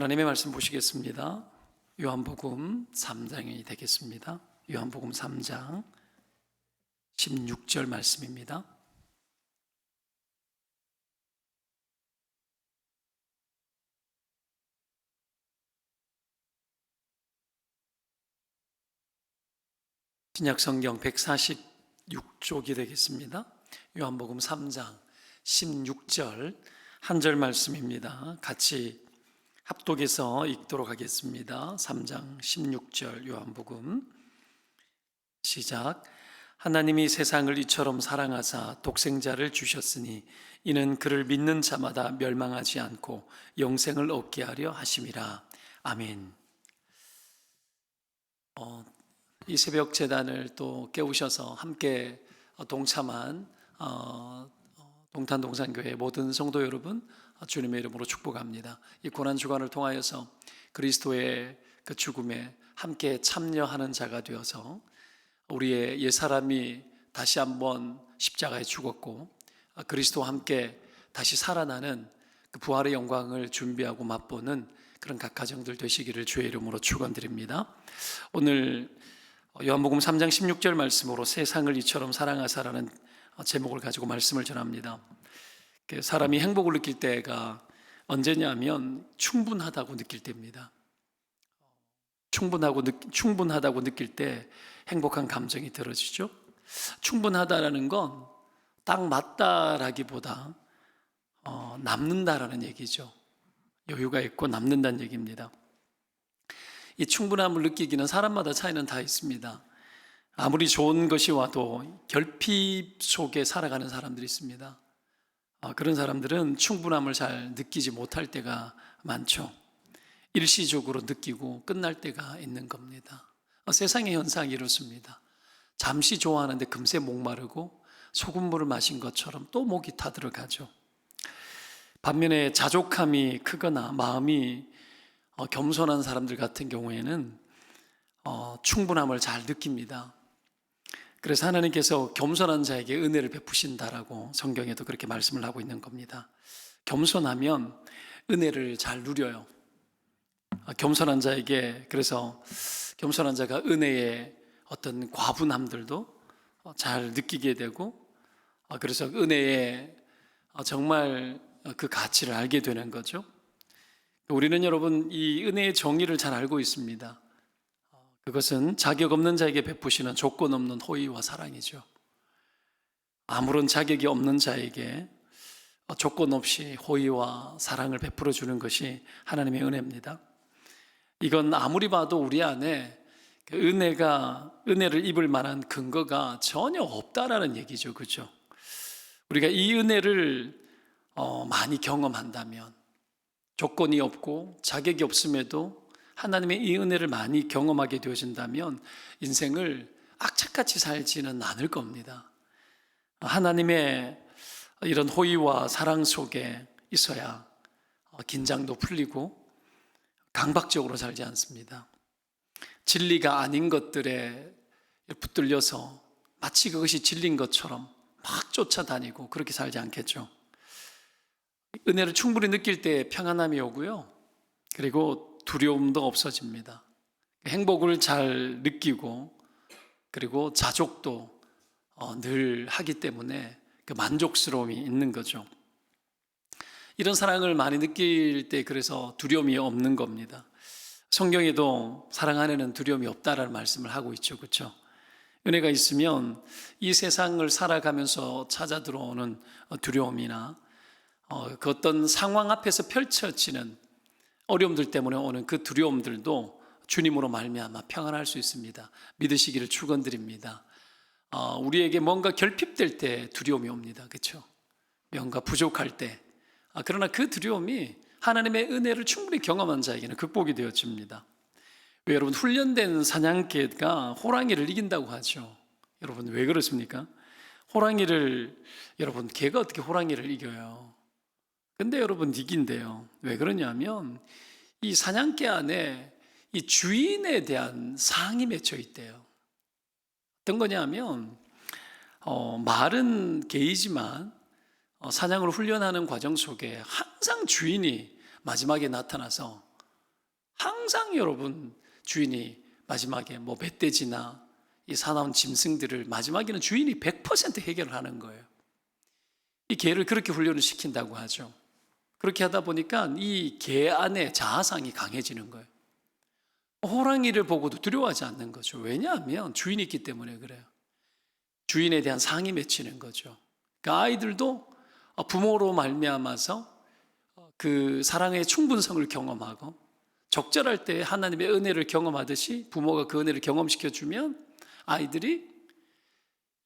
하나님의 말씀 보시겠습니다. 요한복음 3장이 되겠습니다. 요한복음 3장 16절 말씀입니다. 신약 성경 146쪽이 되겠습니다. 요한복음 3장 16절 한 절 말씀입니다. 같이 합독해서 읽도록 하겠습니다. 3장 16절 요한복음 시작 하나님이 세상을 이처럼 사랑하사 독생자를 주셨으니 이는 그를 믿는 자마다 멸망하지 않고 영생을 얻게 하려 하심이라 아멘. 어, 이 새벽 재단을 또 깨우셔서 함께 동참한 어, 동탄 동산교회 모든 성도 여러분 주님의 이름으로 축복합니다. 이 고난 주간을 통하여서 그리스도의 그 죽음에 함께 참여하는 자가 되어서 우리의 옛 사람이 다시 한번 십자가에 죽었고 그리스도와 함께 다시 살아나는 그 부활의 영광을 준비하고 맛보는 그런 각 가정들 되시기를 주의 이름으로 축원드립니다. 오늘 요한복음 3장 16절 말씀으로 세상을 이처럼 사랑하사라는 제목을 가지고 말씀을 전합니다. 그 사람이 행복을 느낄 때가 언제냐면 충분하다고 느낄 때입니다. 충분하고 느, 충분하다고 느낄 때 행복한 감정이 들어지죠. 충분하다라는 건 딱 맞다라기보다 어, 남는다라는 얘기죠. 여유가 있고 남는다는 얘기입니다. 이 충분함을 느끼기는 사람마다 차이는 다 있습니다. 아무리 좋은 것이 와도 결핍 속에 살아가는 사람들이 있습니다. 아, 그런 사람들은 충분함을 잘 느끼지 못할 때가 많죠. 일시적으로 느끼고 끝날 때가 있는 겁니다. 아, 세상의 현상이 이렇습니다. 잠시 좋아하는데 금세 목마르고 소금물을 마신 것처럼 또 목이 타들어가죠. 반면에 자족함이 크거나 마음이 어, 겸손한 사람들 같은 경우에는 어, 충분함을 잘 느낍니다. 그래서 하나님께서 겸손한 자에게 은혜를 베푸신다라고 성경에도 그렇게 말씀을 하고 있는 겁니다. 겸손하면 은혜를 잘 누려요. 아, 겸손한 자에게 그래서 겸손한 자가 은혜의 어떤 과분함들도 어, 잘 느끼게 되고 아, 그래서 은혜의 어, 정말 그 가치를 알게 되는 거죠. 우리는 여러분 이 은혜의 정의를 잘 알고 있습니다. 그것은 자격 없는 자에게 베푸시는 조건 없는 호의와 사랑이죠. 아무런 자격이 없는 자에게 조건 없이 호의와 사랑을 베풀어 주는 것이 하나님의 은혜입니다. 이건 아무리 봐도 우리 안에 그 은혜가 은혜를 입을 만한 근거가 전혀 없다라는 얘기죠, 그렇죠? 우리가 이 은혜를 어, 많이 경험한다면 조건이 없고 자격이 없음에도 하나님의 이 은혜를 많이 경험하게 되어진다면 인생을 악착같이 살지는 않을 겁니다. 하나님의 이런 호의와 사랑 속에 있어야 긴장도 풀리고 강박적으로 살지 않습니다. 진리가 아닌 것들에 붙들려서 마치 그것이 진리인 것처럼 막 쫓아다니고 그렇게 살지 않겠죠. 은혜를 충분히 느낄 때 평안함이 오고요. 그리고 두려움도 없어집니다. 행복을 잘 느끼고 그리고 자족도 어, 늘 하기 때문에 그 만족스러움이 있는 거죠. 이런 사랑을 많이 느낄 때 그래서 두려움이 없는 겁니다. 성경에도 사랑 안에는 두려움이 없다라는 말씀을 하고 있죠. 그렇죠? 은혜가 있으면 이 세상을 살아가면서 찾아 들어오는 두려움이나 어, 그 어떤 상황 앞에서 펼쳐지는 어려움들 때문에 오는 그 두려움들도 주님으로 말미암아 평안할 수 있습니다. 믿으시기를 축원드립니다. 어, 우리에게 뭔가 결핍될 때 두려움이 옵니다. 그렇죠? 뭔가 부족할 때. 아, 그러나 그 두려움이 하나님의 은혜를 충분히 경험한 자에게는 극복이 되어집니다. 왜 여러분 훈련된 사냥개가 호랑이를 이긴다고 하죠. 여러분 왜 그렇습니까? 호랑이를 여러분 개가 어떻게 호랑이를 이겨요? 근데 여러분 이긴대요. 왜 그러냐면 이 사냥개 안에 이 주인에 대한 사항이 맺혀 있대요. 어떤 거냐면 어, 말은 개이지만 어, 사냥을 훈련하는 과정 속에 항상 주인이 마지막에 나타나서 항상 여러분 주인이 마지막에 뭐 멧돼지나 이 사나운 짐승들을 마지막에는 주인이 100% 해결을 하는 거예요. 이 개를 그렇게 훈련을 시킨다고 하죠. 그렇게 하다 보니까 이 개 안에 자아상이 강해지는 거예요. 호랑이를 보고도 두려워하지 않는 거죠. 왜냐하면 주인이 있기 때문에 그래요. 주인에 대한 상이 맺히는 거죠. 그러니까 아이들도 부모로 말미암아서 그 사랑의 충분성을 경험하고 적절할 때 하나님의 은혜를 경험하듯이 부모가 그 은혜를 경험시켜 주면 아이들이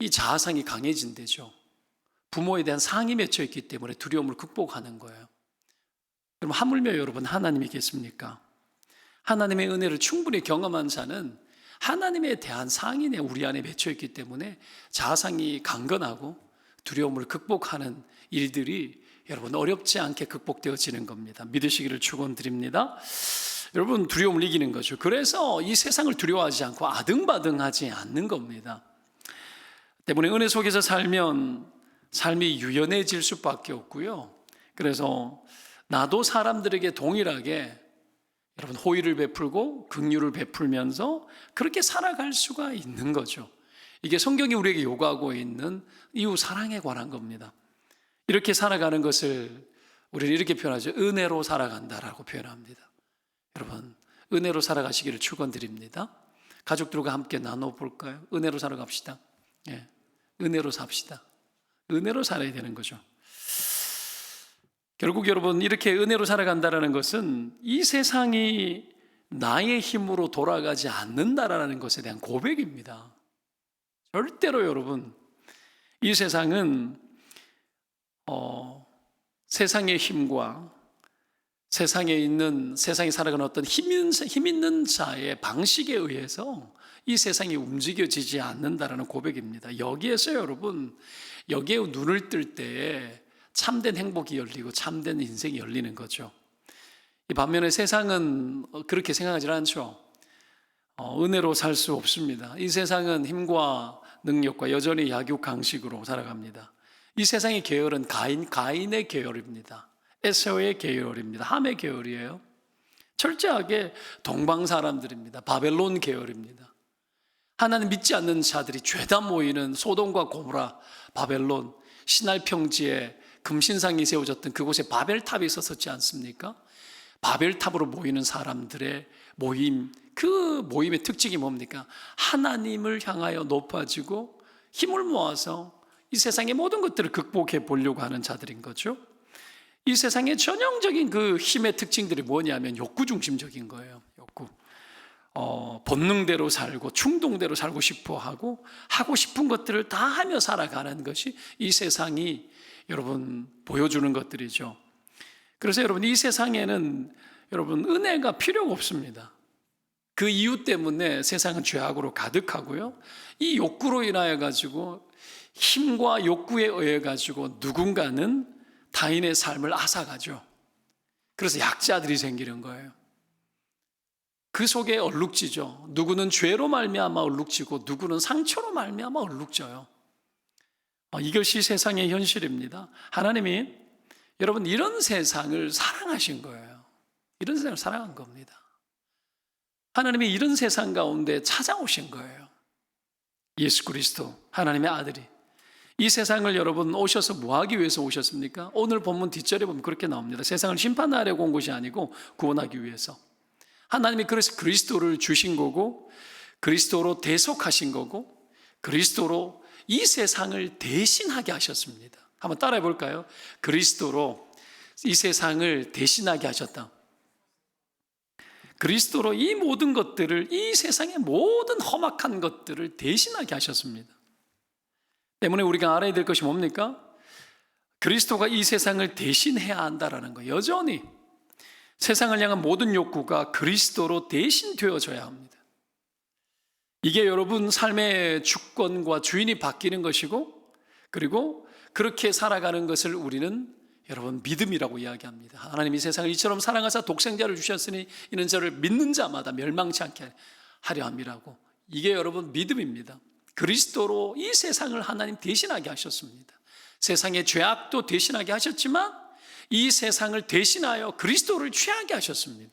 이 자아상이 강해진대죠. 부모에 대한 상이 맺혀 있기 때문에 두려움을 극복하는 거예요. 그럼 하물며 여러분 하나님이 계십니까? 하나님의 은혜를 충분히 경험한 자는 하나님에 대한 상인에 우리 안에 맺혀 있기 때문에 자아상이 강건하고 두려움을 극복하는 일들이 여러분 어렵지 않게 극복되어지는 겁니다. 믿으시기를 축원드립니다. 여러분 두려움을 이기는 거죠. 그래서 이 세상을 두려워하지 않고 아등바등하지 않는 겁니다. 때문에 은혜 속에서 살면 삶이 유연해질 수밖에 없고요. 그래서 나도 사람들에게 동일하게 여러분 호의를 베풀고 긍휼을 베풀면서 그렇게 살아갈 수가 있는 거죠. 이게 성경이 우리에게 요구하고 있는 이웃 사랑에 관한 겁니다. 이렇게 살아가는 것을 우리는 이렇게 표현하죠. 은혜로 살아간다라고 표현합니다. 여러분, 은혜로 살아가시기를 축원드립니다. 가족들과 함께 나눠 볼까요? 은혜로 살아갑시다. 예. 은혜로 삽시다. 은혜로 살아야 되는 거죠. 결국 여러분 이렇게 은혜로 살아간다라는 것은 이 세상이 나의 힘으로 돌아가지 않는다라는 것에 대한 고백입니다. 절대로 여러분 이 세상은 어, 세상의 힘과 세상에 있는 세상에 살아가는 어떤 힘 있는, 힘 있는 자의 방식에 의해서 이 세상이 움직여지지 않는다라는 고백입니다. 여기에서 여러분 여기에 눈을 뜰 때에 참된 행복이 열리고 참된 인생이 열리는 거죠. 이 반면에 세상은 그렇게 생각하지 않죠. 어, 은혜로 살 수 없습니다. 이 세상은 힘과 능력과 여전히 약육강식으로 살아갑니다. 이 세상의 계열은 가인, 가인의 계열입니다. 에세오의 계열입니다. 함의 계열이에요. 철저하게 동방 사람들입니다. 바벨론 계열입니다. 하나님 믿지 않는 자들이 죄다 모이는 소돔과 고모라, 바벨론, 신할 평지에 금신상이 세워졌던 그곳에 바벨탑이 있었지 않습니까? 바벨탑으로 모이는 사람들의 모임, 그 모임의 특징이 뭡니까? 하나님을 향하여 높아지고 힘을 모아서 이 세상의 모든 것들을 극복해 보려고 하는 자들인 거죠. 이 세상의 전형적인 그 힘의 특징들이 뭐냐면 욕구 중심적인 거예요. 욕구. 어, 본능대로 살고 충동대로 살고 싶어 하고 하고 싶은 것들을 다 하며 살아가는 것이 이 세상이 여러분 보여주는 것들이죠. 그래서 여러분 이 세상에는 여러분 은혜가 필요가 없습니다. 그 이유 때문에 세상은 죄악으로 가득하고요. 이 욕구로 인하여 가지고 힘과 욕구에 의해 가지고 누군가는 타인의 삶을 앗아가죠. 그래서 약자들이 생기는 거예요. 그 속에 얼룩지죠. 누구는 죄로 말미암아 얼룩지고 누구는 상처로 말미암아 얼룩져요. 어, 이것이 세상의 현실입니다. 하나님이 여러분 이런 세상을 사랑하신 거예요. 이런 세상을 사랑한 겁니다. 하나님이 이런 세상 가운데 찾아오신 거예요. 예수 그리스도 하나님의 아들이 이 세상을 여러분 오셔서 뭐 하기 위해서 오셨습니까? 오늘 본문 뒷절에 보면 그렇게 나옵니다. 세상을 심판하려고 온 것이 아니고 구원하기 위해서. 하나님이 그래서 그리스도를 주신 거고 그리스도로 대속하신 거고 그리스도로 이 세상을 대신하게 하셨습니다. 한번 따라해 볼까요? 그리스도로 이 세상을 대신하게 하셨다. 그리스도로 이 모든 것들을 이 세상의 모든 험악한 것들을 대신하게 하셨습니다. 때문에 우리가 알아야 될 것이 뭡니까? 그리스도가 이 세상을 대신해야 한다라는 거. 여전히 세상을 향한 모든 욕구가 그리스도로 대신 되어져야 합니다. 이게 여러분 삶의 주권과 주인이 바뀌는 것이고 그리고 그렇게 살아가는 것을 우리는 여러분 믿음이라고 이야기합니다. 하나님이 세상을 이처럼 사랑하사 독생자를 주셨으니 이는 저를 믿는 자마다 멸망치 않게 하려 함이라고. 이게 여러분 믿음입니다. 그리스도로 이 세상을 하나님 대신하게 하셨습니다. 세상의 죄악도 대신하게 하셨지만 이 세상을 대신하여 그리스도를 취하게 하셨습니다.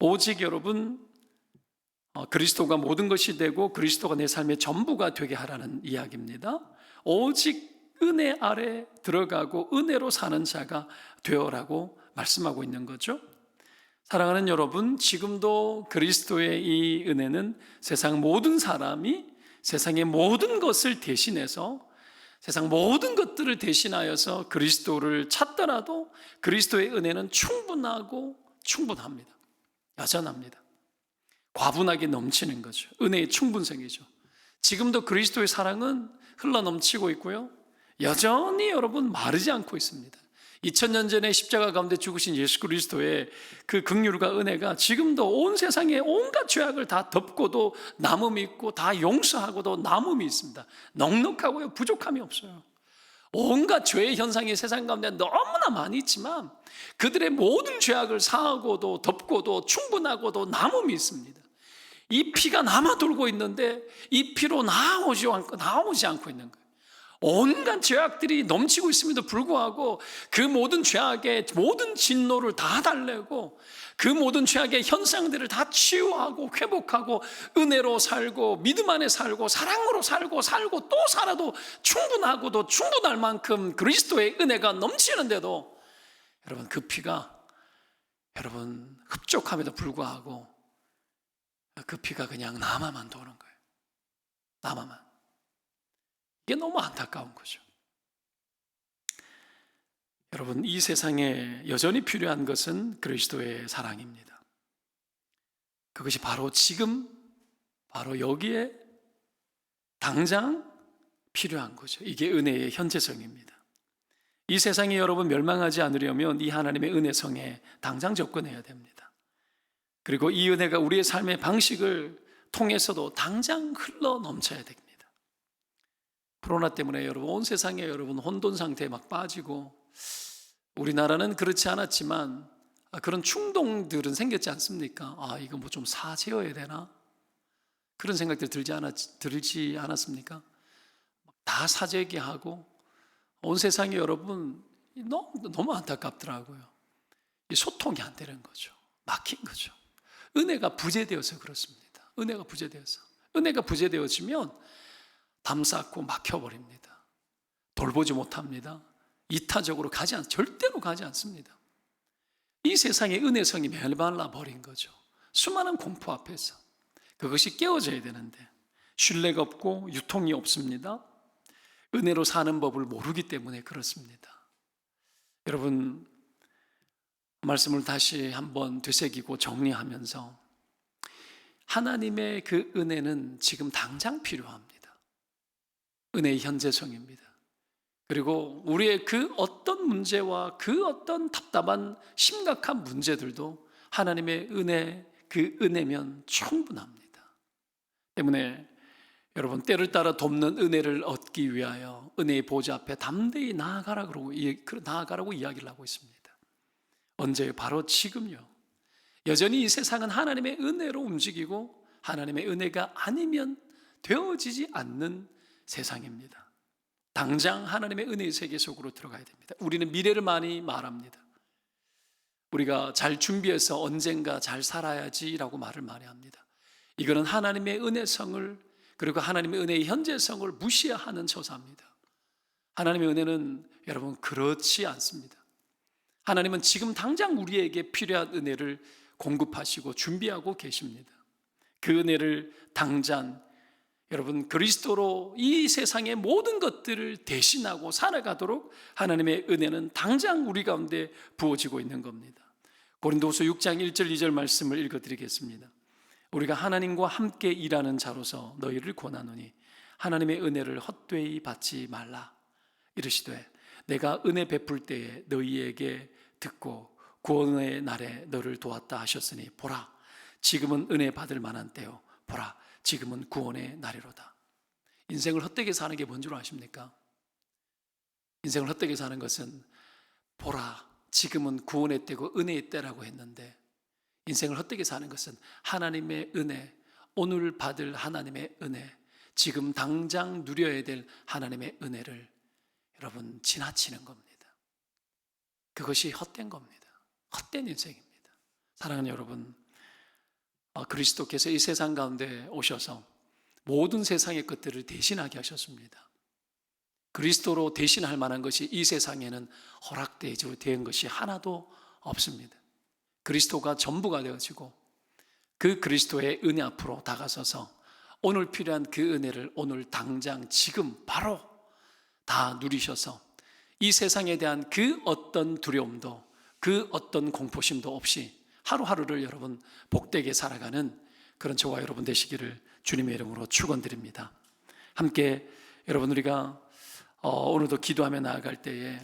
오직 여러분 어, 그리스도가 모든 것이 되고 그리스도가 내 삶의 전부가 되게 하라는 이야기입니다. 오직 은혜 아래 들어가고 은혜로 사는 자가 되어라고 말씀하고 있는 거죠. 사랑하는 여러분, 지금도 그리스도의 이 은혜는 세상 모든 사람이 세상의 모든 것을 대신해서 세상 모든 것들을 대신하여서 그리스도를 찾더라도 그리스도의 은혜는 충분하고 충분합니다. 여전합니다. 과분하게 넘치는 거죠. 은혜의 충분성이죠. 지금도 그리스도의 사랑은 흘러 넘치고 있고요. 여전히 여러분 마르지 않고 있습니다. 2000년 전에 십자가 가운데 죽으신 예수 그리스도의 그 긍휼과 은혜가 지금도 온 세상의 온갖 죄악을 다 덮고도 남음이 있고 다 용서하고도 남음이 있습니다. 넉넉하고요. 부족함이 없어요. 온갖 죄의 현상이 세상 가운데 너무나 많이 있지만 그들의 모든 죄악을 사하고도 덮고도 충분하고도 남음이 있습니다. 이 피가 남아 돌고 있는데 이 피로 나오지 않고 나오지 않고 있는 거예요. 온갖 죄악들이 넘치고 있음에도 불구하고 그 모든 죄악의 모든 진노를 다 달래고 그 모든 죄악의 현상들을 다 치유하고 회복하고 은혜로 살고 믿음 안에 살고 사랑으로 살고 살고 또 살아도 충분하고도 충분할 만큼 그리스도의 은혜가 넘치는데도 여러분 그 피가 여러분 흡족함에도 불구하고 그 피가 그냥 남아만 도는 거예요. 남아만. 이게 너무 안타까운 거죠. 여러분, 이 세상에 여전히 필요한 것은 그리스도의 사랑입니다. 그것이 바로 지금, 바로 여기에 당장 필요한 거죠. 이게 은혜의 현재성입니다. 이 세상에 여러분 멸망하지 않으려면 이 하나님의 은혜성에 당장 접근해야 됩니다. 그리고 이 은혜가 우리의 삶의 방식을 통해서도 당장 흘러 넘쳐야 됩니다. 코로나 때문에 여러분 온 세상에 여러분 혼돈 상태에 막 빠지고 우리나라는 그렇지 않았지만 아, 그런 충동들은 생겼지 않습니까? 아 이거 뭐 좀 사죄해야 되나? 그런 생각들 들지 않았 들지 않았습니까? 다 사죄기 하고 온 세상에 여러분 너무 너무 안타깝더라고요. 이 소통이 안 되는 거죠. 막힌 거죠. 은혜가 부재되어서 그렇습니다. 은혜가 부재되어서 은혜가 부재되어지면 담 쌓고 막혀버립니다. 돌보지 못합니다. 이타적으로 가지 않, 절대로 가지 않습니다. 이 세상의 은혜성이 멜발라 버린 거죠. 수많은 공포 앞에서. 그것이 깨어져야 되는데, 신뢰가 없고 유통이 없습니다. 은혜로 사는 법을 모르기 때문에 그렇습니다. 여러분, 말씀을 다시 한번 되새기고 정리하면서, 하나님의 그 은혜는 지금 당장 필요합니다. 은혜의 현재성입니다. 그리고 우리의 그 어떤 문제와 그 어떤 답답한 심각한 문제들도 하나님의 은혜, 그 은혜면 충분합니다. 때문에 여러분 때를 따라 돕는 은혜를 얻기 위하여 은혜의 보좌 앞에 담대히 나아가라고 나아가라고 이야기를 하고 있습니다. 언제 바로 지금요. 여전히 이 세상은 하나님의 은혜로 움직이고 하나님의 은혜가 아니면 되어지지 않는 세상입니다. 당장 하나님의 은혜의 세계 속으로 들어가야 됩니다. 우리는 미래를 많이 말합니다. 우리가 잘 준비해서 언젠가 잘 살아야지라고 말을 많이 합니다. 이거는 하나님의 은혜성을 그리고 하나님의 은혜의 현재성을 무시하는 처사입니다. 하나님의 은혜는 여러분 그렇지 않습니다. 하나님은 지금 당장 우리에게 필요한 은혜를 공급하시고 준비하고 계십니다. 그 은혜를 당장 여러분 그리스도로 이 세상의 모든 것들을 대신하고 살아가도록 하나님의 은혜는 당장 우리 가운데 부어지고 있는 겁니다. 고린도후서 6장 1절 2절 말씀을 읽어 드리겠습니다. 우리가 하나님과 함께 일하는 자로서 너희를 권하노니 하나님의 은혜를 헛되이 받지 말라. 이르시되 내가 은혜 베풀 때에 너희에게 듣고 구원의 날에 너를 도왔다 하셨으니 보라 지금은 은혜 받을 만한 때요 보라 지금은 구원의 날이로다. 인생을 헛되게 사는 게 뭔 줄 아십니까? 인생을 헛되게 사는 것은 보라, 지금은 구원의 때고 은혜의 때라고 했는데 인생을 헛되게 사는 것은 하나님의 은혜, 오늘 받을 하나님의 은혜, 지금 당장 누려야 될 하나님의 은혜를 여러분 지나치는 겁니다. 그것이 헛된 겁니다. 헛된 인생입니다. 사랑하는 여러분, 어, 그리스도께서 이 세상 가운데 오셔서 모든 세상의 것들을 대신하게 하셨습니다. 그리스도로 대신할 만한 것이 이 세상에는 허락되지 된 것이 하나도 없습니다. 그리스도가 전부가 되어지고 그 그리스도의 은혜 앞으로 다가서서 오늘 필요한 그 은혜를 오늘 당장 지금 바로 다 누리셔서 이 세상에 대한 그 어떤 두려움도 그 어떤 공포심도 없이 하루하루를 여러분 복되게 살아가는 그런 저와 여러분 되시기를 주님의 이름으로 축원드립니다. 함께 여러분 우리가 어, 오늘도 기도하며 나아갈 때에